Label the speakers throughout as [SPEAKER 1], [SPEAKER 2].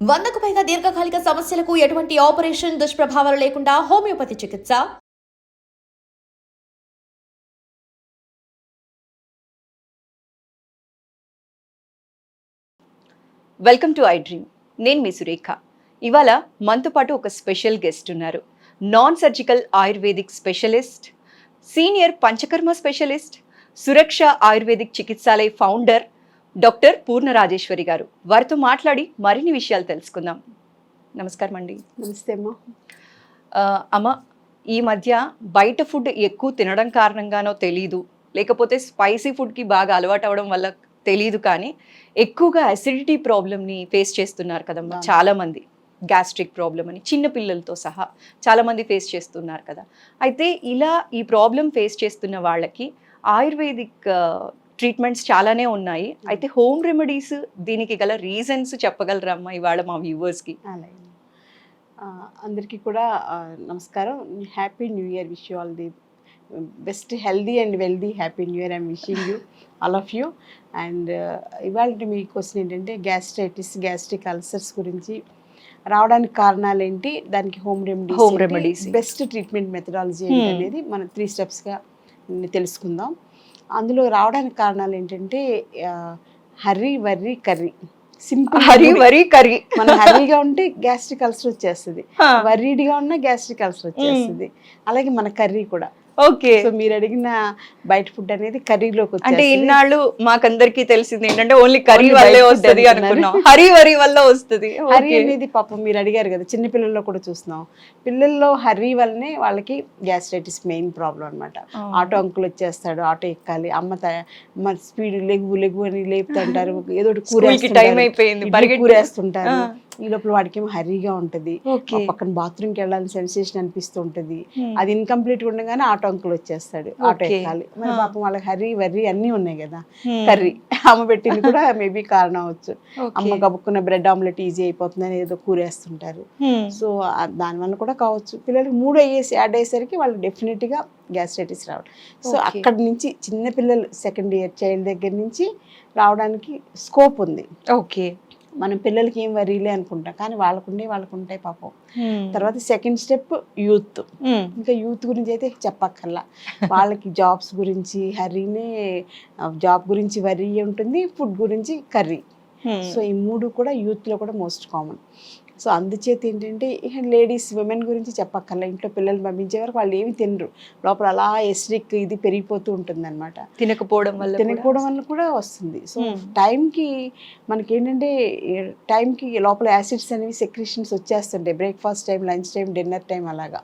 [SPEAKER 1] వందకు పైగా దీర్ఘకాలిక సమస్యలకు ఎటువంటి ఆపరేషన్ దుష్ప్రభావాలు లేకుండా హోమియోపతి చికిత్స.
[SPEAKER 2] వెల్కమ్ టు ఐ డ్రీమ్ నేను మీ సురేఖ. ఇవాళ మనతో పాటు ఒక స్పెషల్ గెస్ట్ ఉన్నారు. Non surgical ayurvedic specialist senior panchakarma specialist Suraksha ayurvedic Chikitsalaya founder doctor Purna Rajeshwari గారు. వారితో మాట్లాడి మరిన్ని విషయాలు తెలుసుకుందాం. నమస్కారం అండి.
[SPEAKER 3] నమస్తే అమ్మా.
[SPEAKER 2] అమ్మ ఈ మధ్య బయట ఫుడ్ ఎక్కువ తినడం కారణంగానో తెలీదు. లేకపోతే స్పైసీ ఫుడ్కి బాగా అలవాటు అవ్వడం వల్ల తెలీదు కానీ ఎక్కువగా అసిడిటీ ప్రాబ్లమ్ని ఫేస్ చేస్తున్నారు కదమ్మా
[SPEAKER 3] అవును.
[SPEAKER 2] చాలా మంది గ్యాస్ట్రిక్ ప్రాబ్లం అని చిన్న పిల్లలతో సహా చాలా మంది ఫేస్ చేస్తున్నారు కదా. అయితే ఇలా ఈ ప్రాబ్లం ఫేస్ చేస్తున్న వాళ్ళకి ఆయుర్వేదిక్ ట్రీట్మెంట్స్ చాలానే ఉన్నాయి. అయితే హోమ్ రెమెడీస్ దీనికి గల రీజన్స్ చెప్పగలరమ్మా ఇవాళ మా వ్యూవర్స్కి
[SPEAKER 3] అందరికీ కూడా నమస్కారం. Happy new year wish you all the best healthy and wealthy happy new year I'm wishing you all of you and ఇవాళ మీ క్వశ్చన్ ఏంటంటే గ్యాస్ట్రైటిస్ గ్యాస్ట్రిక్ అల్సర్స్ గురించి రావడానికి కారణాలు ఏంటి? దానికి home remedies
[SPEAKER 2] Home remedies.
[SPEAKER 3] Best treatment methodology
[SPEAKER 2] Hmm.
[SPEAKER 3] ఏంటి అనేది మనం త్రీ స్టెప్స్గా తెలుసుకుందాం. అందులో రావడానికి కారణాలు ఏంటంటే hurry worry curry. Simple
[SPEAKER 2] hurry worry curry.
[SPEAKER 3] మన హర్రీగా ఉంటే గ్యాస్ట్రిక్ అల్సర్ వచ్చేస్తుంది. వర్రీడ్గా ఉన్న గ్యాస్ట్రిక్ అల్సర్ వచ్చేస్తుంది. అలాగే మన కర్రీ కూడా.
[SPEAKER 2] ఓకే
[SPEAKER 3] సో మీరు అడిగిన బయట ఫుడ్ అనేది కర్రీలోకి
[SPEAKER 2] అంటే ఇన్నాళ్ళు మాకందరికి తెలిసింది ఏంటంటే ఓన్లీ కర్రీ వల్లే వస్తది. అనుకున్నాం హరి వరి వల్ల వస్తది Okay.
[SPEAKER 3] అనేది పాపం మీరు అడిగారు కదా చిన్న పిల్లల్లో కూడా చూస్తున్నాం పిల్లల్లో హర్రీ వల్లనే వాళ్ళకి గ్యాస్ట్రైటిస్ మెయిన్ ప్రాబ్లం అన్నమాట
[SPEAKER 2] ఆ.
[SPEAKER 3] ఆటో అంకుల్ వచ్చేస్తాడు ఆటో ఎక్కాలి అమ్మ త- మన స్పీడ్ లెగు లెగు అని లేపుతుంటారు ఏదో కూర
[SPEAKER 2] time అయిపోయింది,
[SPEAKER 3] ఇడ్లీ
[SPEAKER 2] పరిగెట్టు.
[SPEAKER 3] కూర వేస్తుంటారు
[SPEAKER 2] ఆ.
[SPEAKER 3] ఈ లోపల వాడికి ఏమో హర్రీగా ఉంటది పక్కన బాత్రూమ్కి వెళ్ళాలని సెన్సేషన్ అనిపిస్తూ ఉంటది
[SPEAKER 2] Hmm.
[SPEAKER 3] అది ఇన్కంప్లీట్ ఉండగానే ఆటో అంకుల్ వచ్చేస్తాడు ఆటో. ఎక్కాలి మరి. పాపం వాళ్ళకి హర్రీ వర్రీ అన్నీ ఉన్నాయి కదా. కర్రీ అమ్మ పెట్టింది కూడా మేబీ కారణం అవచ్చు. అమ్మ కబుక్కున్న బ్రెడ్ ఆమ్లెట్ ఈజీ అయిపోతుందని ఏదో కూరేస్తుంటారు. సో దానివల్ల కూడా కావచ్చు పిల్లలకి మూడు అయ్యేసి యాడ్ అయ్యేసరికి వాళ్ళు డెఫినెట్గా గ్యాస్ట్రైటిస్ రావడం సో. అక్కడ నుంచి చిన్న పిల్లలు సెకండ్ ఇయర్ చైల్డ్ దగ్గర నుంచి రావడానికి స్కోప్ ఉంది
[SPEAKER 2] ఓకే
[SPEAKER 3] మనం పిల్లలకి ఏం వరీలే అనుకుంటాం కానీ వాళ్ళకుండే వాళ్ళకు ఉంటాయి పాపం. తర్వాత సెకండ్ స్టెప్ యూత్. ఇంకా యూత్ గురించి అయితే చెప్పక్కర్లా వాళ్ళకి జాబ్స్ గురించి హర్రీనే జాబ్ గురించి వరీ ఉంటుంది ఫుడ్ గురించి కర్రీ. సో ఈ మూడు కూడా యూత్లో కూడా మోస్ట్ కామన్ సో అందుచేత ఏంటంటే లేడీస్ విమెన్ గురించి చెప్పక్కర్లా. ఇంట్లో పిల్లలు పంపించే వరకు వాళ్ళు ఏమి తినరు. లోపల అలా ఎస్ట్రిక్ ఇది పెరిగిపోతూ ఉంటుంది అనమాట
[SPEAKER 2] తినకపోవడం వల్ల
[SPEAKER 3] తినకపోవడం వల్ల కూడా వస్తుంది. సో. టైంకి మనకి ఏంటంటే టైంకి లోపల యాసిడ్స్ అనేవి secretions వచ్చేస్తుంటాయి. Breakfast time lunch time dinner time అలాగా.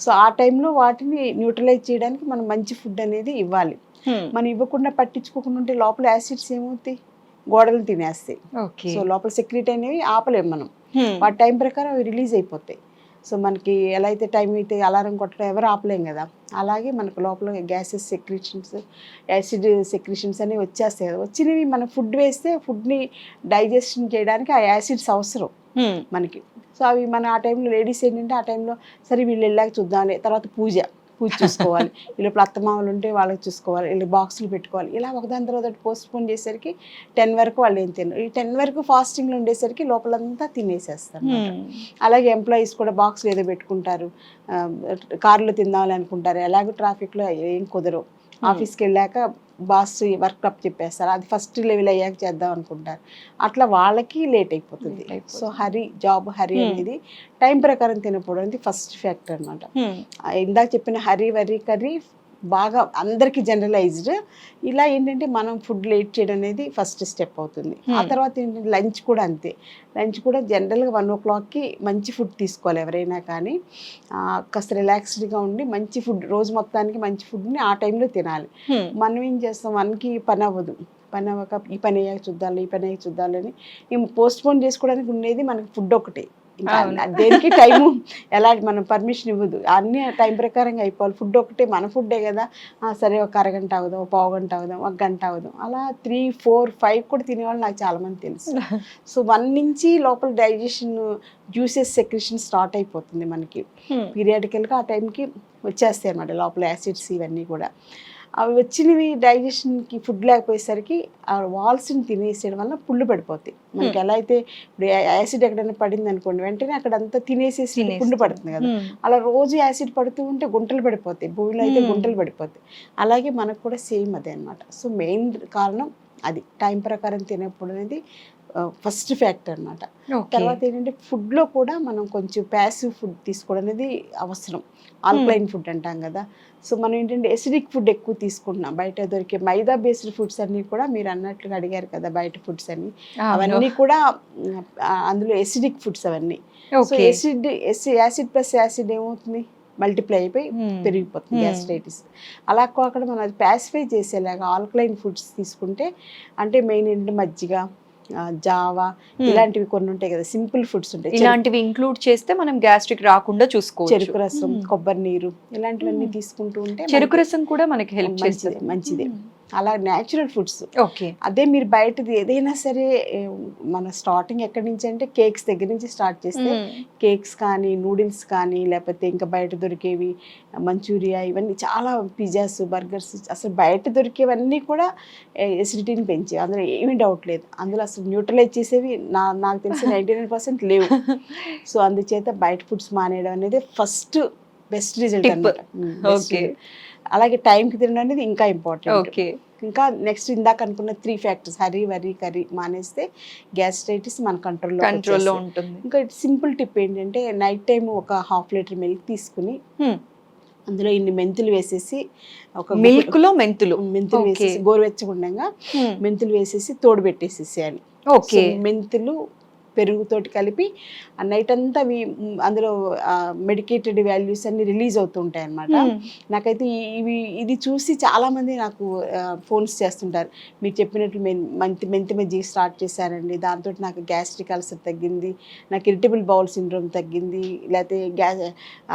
[SPEAKER 3] సో ఆ టైంలో వాటిని న్యూట్రలైజ్ చేయడానికి మనం మంచి ఫుడ్ అనేది ఇవ్వాలి. మనం ఇవ్వకుండా పట్టించుకోకుండా ఉంటే లోపల యాసిడ్స్ ఏమవుతాయి? గోడలు తినేస్తాయి. సో లోపల సెక్రెట్ అనేవి ఆపలేము మనం. వాటి టైం ప్రకారం అవి రిలీజ్ అయిపోతాయి. సో మనకి ఎలా అయితే టైం అయితే అలారం కొట్టడం ఎవరు ఆపలేం కదా. అలాగే మనకు లోపల గ్యాసెస్ సెక్రిషన్స్ యాసిడ్ సెక్రిషన్స్ అనేవి వచ్చేస్తాయి కదా. వచ్చినవి మన ఫుడ్ వేస్తే ఫుడ్ని డైజెషన్ చేయడానికి ఆ యాసిడ్స్ అవసరం. మనకి. సో అవి మన ఆ టైంలో లేడీస్ ఏంటంటే ఆ టైంలో సరే వీళ్ళు వెళ్ళాక చూద్దాంలే. తర్వాత పూజ. పూజ చూసుకోవాలి. వీళ్ళు అత్తమామలు ఉంటే వాళ్ళకి చూసుకోవాలి. వీళ్ళు బాక్సులు పెట్టుకోవాలి. ఇలా ఒకదాని తర్వాత పోస్ట్ పోన్ చేసేసరికి టెన్ వరకు వాళ్ళు ఏం తినరు. ఈ టెన్ వరకు ఫాస్టింగ్లో ఉండేసరికి లోపలంతా తినేసేస్తారు. అలాగే ఎంప్లాయీస్ కూడా బాక్స్లు ఏదో పెట్టుకుంటారు. కారులో తిందామని అనుకుంటారు ఎలాగో ట్రాఫిక్లో ఏం కుదరవు. ఆఫీస్కి వెళ్ళాక బాస్ వర్క్ అప్ చెప్పేస్తారు అది ఫస్ట్ లెవెల్ అయ్యాక చేద్దాం అనుకుంటారు అట్లా వాళ్ళకి లేట్ అయిపోతుంది. So hurry job hurry. అనేది టైం ప్రకారం తినకపోవడం అనేది ఫస్ట్ ఫ్యాక్టర్ అనమాట. ఇందాక చెప్పిన హరి వరి కర్రీ బాగా అందరికి జనరలైజ్డ్ ఇలా ఏంటంటే మనం ఫుడ్ లేట్ చేయడం అనేది ఫస్ట్ స్టెప్ అవుతుంది. ఆ
[SPEAKER 2] Hmm.
[SPEAKER 3] తర్వాత ఏంటంటే లంచ్ కూడా అంతే. లంచ్ కూడా జనరల్గా వన్ ఓ క్లాక్కి మంచి ఫుడ్ తీసుకోవాలి ఎవరైనా కానీ. కాస్త రిలాక్స్డ్గా ఉండి మంచి ఫుడ్ రోజు మొత్తానికి మంచి ఫుడ్ని ఆ టైంలో తినాలి.
[SPEAKER 2] Hmm.
[SPEAKER 3] మనం ఏం చేస్తాం? వన్కి పని అవ్వదు. పని అవ్వక ఈ పని అయ్యాక చూద్దాం ఈ పని అయ్యాక చూద్దామని పోస్ట్ పోన్ చేసుకోవడానికి ఉండేది మనకి ఫుడ్ ఒకటే. ఇంకా. దేనికి టైము? ఎలా మనం పర్మిషన్ ఇవ్వదు. అన్ని టైం ప్రకారంగా అయిపోవాలి. ఫుడ్ ఒకటే మన ఫుడ్డే కదా. సరే ఒక అరగంట అవుదాం ఒక పావు గంట అవుదాం ఒక గంట అవుదాం. అలా త్రీ ఫోర్ ఫైవ్ కూడా తినేవాళ్ళు నాకు చాలా మంది తెలుసు. సో వన్ నుంచి లోపల డైజెషన్ జ్యూసెస్ సెక్రెషన్ స్టార్ట్ అయిపోతుంది మనకి. పీరియాడికల్గా ఆ టైంకి వచ్చేస్తాయి అన్నమాట లోపల యాసిడ్స్ ఇవన్నీ కూడా. అవి వచ్చినవి డైజెషన్కి ఫుడ్ లేకపోయేసరికి ఆ వాల్స్ని తినేసేయడం వల్ల పుళ్ళు పడిపోతాయి మనకి ఎలా అయితే ఇప్పుడు యాసిడ్ ఎక్కడైనా పడింది అనుకోండి వెంటనే అక్కడ అంతా తినేసేసి పుండు. పడుతుంది కదా. అలా రోజు యాసిడ్ పడుతూ ఉంటే గుంటలు పడిపోతాయి భూమిలో అయితే. గుంటలు పడిపోతాయి అలాగే మనకు కూడా సేమ్ అదే అనమాట సో మెయిన్ కారణం అది టైం ప్రకారం తినప్పుడు అనేది ఫస్ట్ ఫ్యాక్టర్ అన్నమాట
[SPEAKER 2] ఓకే.
[SPEAKER 3] తర్వాత ఏంటంటే ఫుడ్లో కూడా మనం కొంచెం ప్యాసివ్ ఫుడ్ తీసుకోవడం అనేది అవసరం ఆల్కలైన్ ఫుడ్ అంటాం కదా సో మనం ఏంటంటే ఎసిడిక్ ఫుడ్ ఎక్కువ తీసుకుంటున్నాం బయట దొరికే మైదా బేస్డ్ ఫుడ్స్ అన్నీ కూడా మీరు అన్నట్లుగా అడిగారు కదా బయట ఫుడ్స్ అన్ని
[SPEAKER 2] అవును.
[SPEAKER 3] అవన్నీ కూడా అందులో ఎసిడిక్ ఫుడ్స్ అవన్నీ so
[SPEAKER 2] okay.
[SPEAKER 3] Acid acid plus acid ఏమవుతుంది మల్టిప్లై అయిపోయి
[SPEAKER 2] మ్మ్.
[SPEAKER 3] పెరిగిపోతుంది
[SPEAKER 2] Hmm.
[SPEAKER 3] గ్యాస్ట్రైటిస్ అలా కాకుండా మనం అది ప్యాసిఫై చేసేలాగా ఆల్కలైన్ ఫుడ్స్ తీసుకుంటే అంటే మెయిన్ ఏంటంటే మజ్జిగ జావా
[SPEAKER 2] Hmm.
[SPEAKER 3] ఇలాంటివి కొన్ని ఉంటాయి కదా సింపుల్ ఫుడ్స్ ఉంటాయి
[SPEAKER 2] ఇలాంటివి ఇంక్లూడ్ చేస్తే మనం గ్యాస్ట్రిక్ రాకుండా చూసుకోవచ్చు
[SPEAKER 3] చెరుకు రసం
[SPEAKER 2] మ్మ్.
[SPEAKER 3] కొబ్బరి నీరు ఇలాంటివన్నీ
[SPEAKER 2] Hmm.
[SPEAKER 3] తీసుకుంటూ ఉంటే
[SPEAKER 2] చెరుకు రసం కూడా మనకి హెల్ప్ చేస్తుంది
[SPEAKER 3] మంచిదే. అలా న్యాచురల్ ఫుడ్స్
[SPEAKER 2] ఓకే.
[SPEAKER 3] అదే మీరు బయటది ఏదైనా సరే మన స్టార్టింగ్ ఎక్కడి నుంచి అంటే కేక్స్ దగ్గర నుంచి స్టార్ట్ చేస్తే కేక్స్ కానీ నూడిల్స్ కానీ లేకపోతే ఇంకా బయట దొరికేవి మంచూరియా ఇవన్నీ చాలా పిజ్జాస్ బర్గర్స్ అసలు బయట దొరికేవన్నీ కూడా ఎసిడిటీని పెంచే అందులో ఏమీ డౌట్ లేదు. అందులో అసలు న్యూట్రలైజ్ చేసేవి నా నాకు తెలిసి నైంటీ నైన్ పర్సెంట్ లేవు. సో అందుచేత బయట ఫుడ్స్ మానేయడం అనేది ఫస్ట్ బెస్ట్ రిజల్ట్. అనమాట
[SPEAKER 2] Okay.
[SPEAKER 3] అలాగే టైంకి తినడం అనేది ఇంకా ఇంపార్టెంట్
[SPEAKER 2] ఓకే
[SPEAKER 3] ఇంకా నెక్స్ట్ ఇందాక అనుకున్న three factors hurry worry curry మానేస్తే గ్యాస్ట్రైటిస్ మన కంట్రోల్లో
[SPEAKER 2] కంట్రోల్లో ఉంటుంది.
[SPEAKER 3] ఇంకా సింపుల్ టిప్ ఏంటంటే నైట్ టైం ఒక హాఫ్ లీటర్ మిల్క్ తీసుకుని
[SPEAKER 2] Hmm.
[SPEAKER 3] అందులో ఇన్ని మెంతులు వేసేసి ఒక
[SPEAKER 2] మిల్క్లో మెంతులు?
[SPEAKER 3] మెంతులు. వేసేసి గోరువెచ్చగుండగా మెంతులు వేసేసి తోడు పెట్టేసేసేయాలి.
[SPEAKER 2] ఓకే
[SPEAKER 3] మెంతులు పెరుగుతోటి కలిపి ఆ నైట్ అంతా అవి అందులో మెడికేటెడ్ వాల్యూస్ అన్ని రిలీజ్ అవుతుంటాయి అన్నమాట నాకైతే ఇవి ఇది చూసి చాలా మంది నాకు ఫోన్స్ చేస్తుంటారు. మీరు చెప్పినట్లు మెంతి మెంతి మజ్జిగ స్టార్ట్ చేశారండి. దాంతో నాకు గ్యాస్ట్రిక్ అల్సర్ తగ్గింది నాకు ఇరిటబుల్ బౌల్ సిండ్రోమ్ తగ్గింది లేకపోతే గ్యా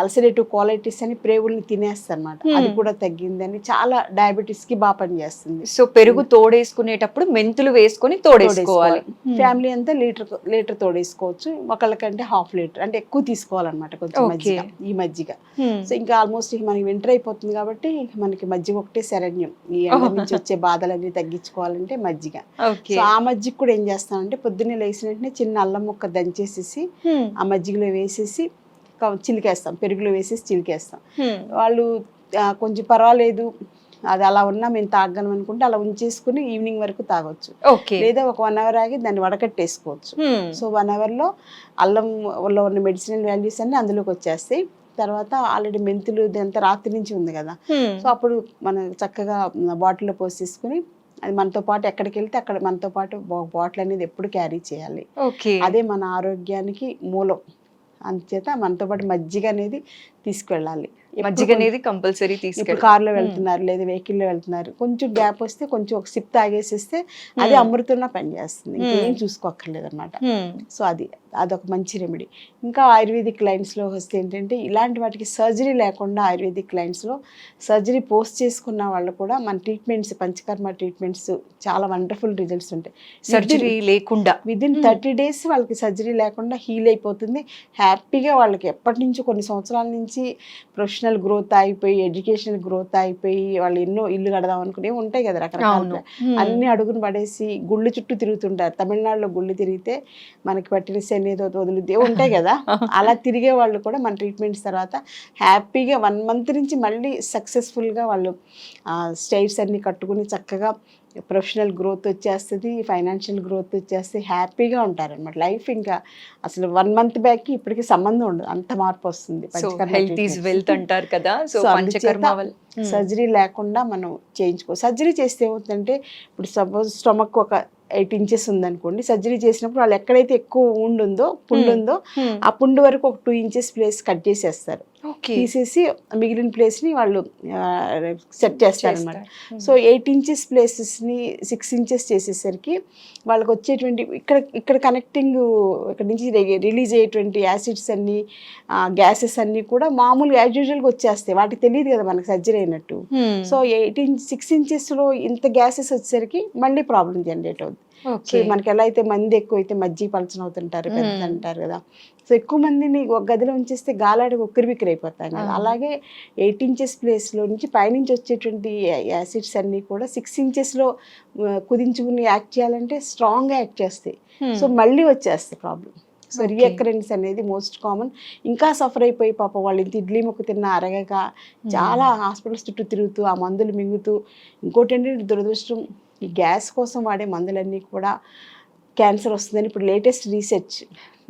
[SPEAKER 3] అల్సరేటివ్ క్వాలిటీస్ అని ప్రేవుల్ని తినేస్తాను అనమాట అది. కూడా తగ్గింది అని చాలా డయాబెటీస్కి బాగా పనిచేస్తుంది
[SPEAKER 2] సో పెరుగు తోడేసుకునేటప్పుడు మెంతులు వేసుకొని తోడేసుకోవాలి.
[SPEAKER 3] ఫ్యామిలీ అంతా లీటర్ లీటర్ తోడేసుకోవచ్చు ఒకళ్ళకంటే హాఫ్ లీటర్ అంటే ఎక్కువ తీసుకోవాలన్నమాట కొంచెం. మజ్జిగ ఈ మజ్జిగ. సో ఇంకా ఆల్మోస్ట్ మనకి వింటర్ అయిపోతుంది కాబట్టి మనకి మజ్జిగ ఒకటే శరణ్యం ఈ ఎండ నుంచి వచ్చే బాధలన్నీ తగ్గించుకోవాలంటే మజ్జిగ సో ఆ మజ్జిగ కూడా ఏం చేస్తామంటే పొద్దున్నే లేచిన వెంటనే చిన్న అల్లం ముక్క దంచేసేసి. ఆ మజ్జిగలో వేసేసి చిలికేస్తాం పెరుగులో వేసేసి చిలికేస్తాం. వాళ్ళు కొంచెం పర్వాలేదు అది అలా ఉన్నా మేము తాగలం అనుకుంటే అలా ఉంచేసుకుని ఈవినింగ్ వరకు తాగొచ్చు. లేదా ఒక వన్ అవర్ ఆగి దాన్ని వడకట్టేసుకోవచ్చు. సో వన్ అవర్లో అల్లంలో ఉన్న మెడిసినల్ వాల్యూస్ అన్ని అందులోకి వచ్చేస్తాయి. తర్వాత ఆల్రెడీ మెంతులు ఇదంతా రాత్రి నుంచి ఉంది కదా. సో అప్పుడు మనం చక్కగా బాటిల్లో పోసేసుకుని అది మనతో పాటు ఎక్కడికి వెళ్తే అక్కడ మనతో పాటు బాటిల్ అనేది ఎప్పుడు క్యారీ చేయాలి. అదే మన ఆరోగ్యానికి మూలం. అందుచేత మనతో పాటు మజ్జిగ అనేది తీసుకెళ్ళాలి. ఎప్పుడు
[SPEAKER 2] మజ్జిగ అనేది కంపల్సరీ తీసుకెళ్ళి
[SPEAKER 3] కార్లో వెళ్తున్నారు లేదా వెహికల్లో వెళ్తున్నారు. కొంచెం గ్యాప్ వస్తే కొంచెం ఒక సిప్ తాగేసేస్తే అది. అమృతంలో పనిచేస్తుంది. ఇంకేం
[SPEAKER 2] Hmm.
[SPEAKER 3] చూసుకోక్కర్లేదు అనమాట. సో అది అదొక మంచి రెమెడీ. ఇంకా ఆయుర్వేదిక్ లైన్స్లో వస్తే ఏంటంటే ఇలాంటి వాటికి సర్జరీ లేకుండా ఆయుర్వేదిక్ లైన్స్లో సర్జరీ పోస్ట్ చేసుకున్న వాళ్ళు కూడా మన ట్రీట్మెంట్స్ పంచకర్మ ట్రీట్మెంట్స్ చాలా వండర్ఫుల్ రిజల్ట్స్ ఉంటాయి.
[SPEAKER 2] సర్జరీ లేకుండా. Hmm.
[SPEAKER 3] థర్టీ డేస్ వాళ్ళకి సర్జరీ లేకుండా హీల్ అయిపోతుంది. హ్యాపీగా వాళ్ళకి ఎప్పటి నుంచో కొన్ని సంవత్సరాల నుంచి ప్రొఫెషనల్ గ్రోత్ అయిపోయి ఎడ్యుకేషనల్ గ్రోత్ అయిపోయి వాళ్ళు ఎన్నో ఇల్లు కడదాం అనుకునే ఉంటాయి కదా రకరకాల. అన్ని అడుగును పడేసి గుళ్ళు చుట్టూ తిరుగుతుంటారు. తమిళనాడులో గుళ్ళు తిరిగితే మనకి పట్టిన శని ఏదో వదులుద్దే ఉంటాయి కదా. అలా తిరిగే వాళ్ళు కూడా మన ట్రీట్మెంట్స్ తర్వాత హ్యాపీగా వన్ మంత్ నుంచి మళ్ళీ సక్సెస్ఫుల్గా వాళ్ళు స్టైల్స్ అన్ని కట్టుకుని చక్కగా ప్రొఫెషనల్ గ్రోత్ వచ్చేస్తుంది ఫైనాన్షియల్ గ్రోత్ వచ్చేస్తే హ్యాపీగా ఉంటారన్నమాట లైఫ్ ఇంకా అసలు వన్ మంత్ బ్యాక్కి ఇప్పటికి సంబంధం ఉండదు అంత మార్పు వస్తుంది.
[SPEAKER 2] వెల్త్ అంటారు కదా సో వల్ల Hmm.
[SPEAKER 3] సర్జరీ లేకుండా మనం చేయించుకో సర్జరీ చేస్తే ఏమవుతుందంటే ఇప్పుడు సపోజ్ స్టమక్ ఒక ఎయిట్ ఇంచెస్ ఉందనుకోండి సర్జరీ చేసినప్పుడు వాళ్ళు ఎక్కడైతే ఎక్కువ wound ఉందో పుండు
[SPEAKER 2] Hmm.
[SPEAKER 3] ఉందో
[SPEAKER 2] Hmm.
[SPEAKER 3] ఆ పుండు వరకు ఒక టూ ఇంచెస్ ప్లేస్ కట్ చేసేస్తారు తీసేసి మిగిలిన ప్లేస్ని వాళ్ళు సెట్ చేస్తారనమాట
[SPEAKER 2] చేస్తారు.
[SPEAKER 3] సో ఎయిట్ ఇంచెస్ ప్లేసెస్ని సిక్స్ ఇంచెస్ చేసేసరికి వాళ్ళకి వచ్చేటువంటి ఇక్కడ ఇక్కడ కనెక్టింగ్ ఇక్కడ నుంచి రిలీజ్ అయ్యేటువంటి యాసిడ్స్ అన్ని గ్యాసెస్ అన్నీ కూడా మామూలుగా యాజ్ యూజువల్గా వచ్చేస్తాయి. వాటికి తెలియదు కదా మనకి సర్జరీ అయినట్టు. సో ఎయిట్ ఇంచ్ సిక్స్ ఇంచెస్లో ఇంత గ్యాసెస్ వచ్చేసరికి మళ్ళీ ప్రాబ్లం జనరేట్ అవుతుంది సో మనకి ఎలా అయితే మంది ఎక్కువ అయితే మజ్జిగ పలచన అవుతుంటారు పెద్ద. అంటారు కదా. సో ఎక్కువ మందిని ఒక గదిలో ఉంచేస్తే గాలాడి ఉక్కిరి బిక్కిరి అయిపోతాం కదా. అలాగే ఎయిట్ ఇంచెస్ ప్లేస్లో నుంచి పైనుంచి వచ్చేటువంటి యాసిడ్స్ అన్నీ కూడా సిక్స్ ఇంచెస్లో కుదించుకుని యాక్ట్ చేయాలంటే స్ట్రాంగ్గా యాక్ట్ చేస్తాయి. సో మళ్ళీ వచ్చేస్తాయి ప్రాబ్లం సో. రియకరెన్స్ అనేది మోస్ట్ కామన్. ఇంకా సఫర్ అయిపోయి పాప వాళ్ళు ఇంత ఇడ్లీ మొక్క తిన్న అరగక చాలా హాస్పిటల్స్ చుట్టూ తిరుగుతూ ఆ మందులు మింగుతూ ఇంకోటి ఏంటంటే దురదృష్టం ఈ గ్యాస్ కోసం వాడే మందులన్నీ కూడా క్యాన్సర్ వస్తుందని ఇప్పుడు లేటెస్ట్ రీసెర్చ్.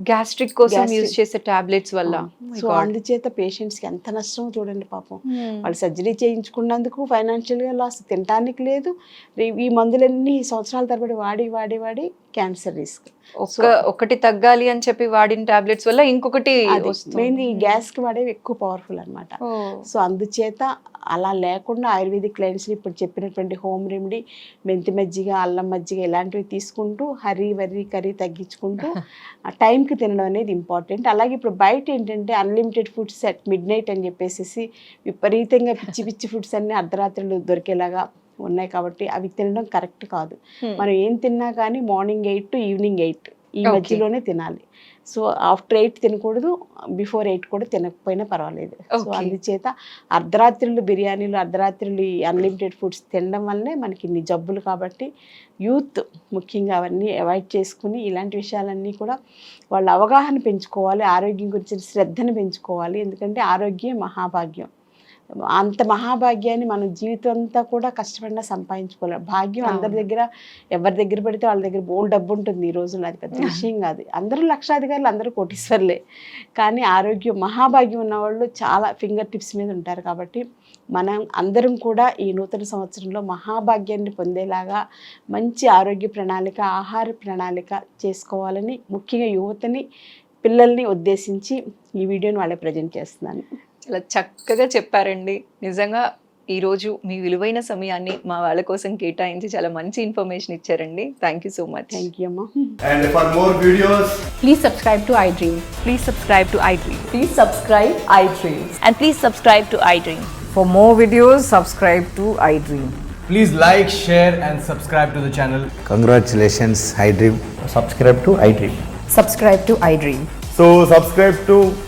[SPEAKER 2] గ్యాస్ట్రిక్ కోసం. యూజ్ చేసే టాబ్లెట్స్ వల్ల.
[SPEAKER 3] సో అందుచేత పేషెంట్స్కి ఎంత నష్టం చూడండి పాపం. వాళ్ళు సర్జరీ చేయించుకున్నందుకు ఫైనాన్షియల్గా లాస్ తినడానికి లేదు. ఈ మందులన్నీ సంవత్సరాల తరబడి వాడి వాడి వాడి క్యాన్సర్ రిస్క్
[SPEAKER 2] ఒకటి తగ్గాలి అని చెప్పి వాడిన టాబ్లెట్స్ వల్ల ఇంకొకటి
[SPEAKER 3] మెయిన్ ఈ గ్యాస్కి వాడేవి ఎక్కువ పవర్ఫుల్ అన్నమాట. సో అందుచేత అలా లేకుండా ఆయుర్వేదిక్ లైన్స్లో ఇప్పుడు చెప్పినటువంటి హోమ్ రెమెడీ మెంతి మజ్జిగ అల్లం మజ్జిగ ఇలాంటివి తీసుకుంటూ హరి వరి కర్రీ తగ్గించుకుంటూ టైంకి తినడం అనేది ఇంపార్టెంట్ అలాగే ఇప్పుడు బయట ఏంటంటే unlimited foods at midnight అని చెప్పేసి విపరీతంగా పిచ్చి పిచ్చి ఫుడ్స్ అన్నీ అర్ధరాత్రులు దొరికేలాగా ఉన్నాయి కాబట్టి అవి తినడం కరెక్ట్ కాదు. మనం ఏం తిన్నా కానీ morning eight to evening eight ఈ. మధ్యలోనే తినాలి. సో ఆఫ్టర్ ఎయిట్ తినకూడదు బిఫోర్ ఎయిట్ కూడా తినకపోయినా పర్వాలేదు. సో. అందుచేత అర్ధరాత్రులు బిర్యానీలు అర్ధరాత్రులు అన్లిమిటెడ్ ఫుడ్స్ తినడం వల్లనే మనకి ఇన్ని జబ్బులు కాబట్టి యూత్ ముఖ్యంగా అవన్నీ అవాయిడ్ చేసుకుని ఇలాంటి విషయాలన్నీ కూడా వాళ్ళ అవగాహన పెంచుకోవాలి ఆరోగ్యం గురించి శ్రద్ధను పెంచుకోవాలి. ఎందుకంటే ఆరోగ్యం మహాభాగ్యం. అంత మహాభాగ్యాన్ని మన జీవితం అంతా కూడా కష్టపడినా సంపాదించుకోవాలి భాగ్యం అందరి. దగ్గర ఎవరి దగ్గర పడితే వాళ్ళ దగ్గర బోల్ డబ్బు ఉంటుంది ఈ రోజుల్లో. అది పెద్ద విషయం కాదు. అందరూ లక్షాధికారులు అందరూ కోటీశ్వర్లే. కానీ ఆరోగ్యం మహాభాగ్యం ఉన్న వాళ్ళు చాలా ఫింగర్ టిప్స్ మీద ఉంటారు కాబట్టి మనం అందరం కూడా ఈ నూతన సంవత్సరంలో మహాభాగ్యాన్ని పొందేలాగా మంచి ఆరోగ్య ప్రణాళిక ఆహార ప్రణాళిక చేసుకోవాలని ముఖ్యంగా యువతని పిల్లల్ని ఉద్దేశించి ఈ వీడియోని వాళ్ళే ప్రజెంట్ చేస్తున్నాను.
[SPEAKER 2] చాలా చక్కగా చెప్పారండి నిజంగా ఈ రోజు మీ విలువైన సమయాన్ని మా వాళ్ళ కోసం కేటాయించి చాలా మంచి ఇన్ఫర్మేషన్ ఇచ్చారండి thank you so much
[SPEAKER 3] thank you అమ్మా
[SPEAKER 4] And for more videos,
[SPEAKER 5] Please subscribe to iDream.
[SPEAKER 6] Please subscribe to iDream.
[SPEAKER 5] Please subscribe iDream.
[SPEAKER 6] And please subscribe to iDream.
[SPEAKER 5] For more videos, subscribe to iDream.
[SPEAKER 4] please like, share, and subscribe to the channel.
[SPEAKER 7] Congratulations, iDream.
[SPEAKER 8] subscribe to iDream.
[SPEAKER 5] Subscribe to iDream.
[SPEAKER 8] So subscribe to iDream Media.
[SPEAKER 9] I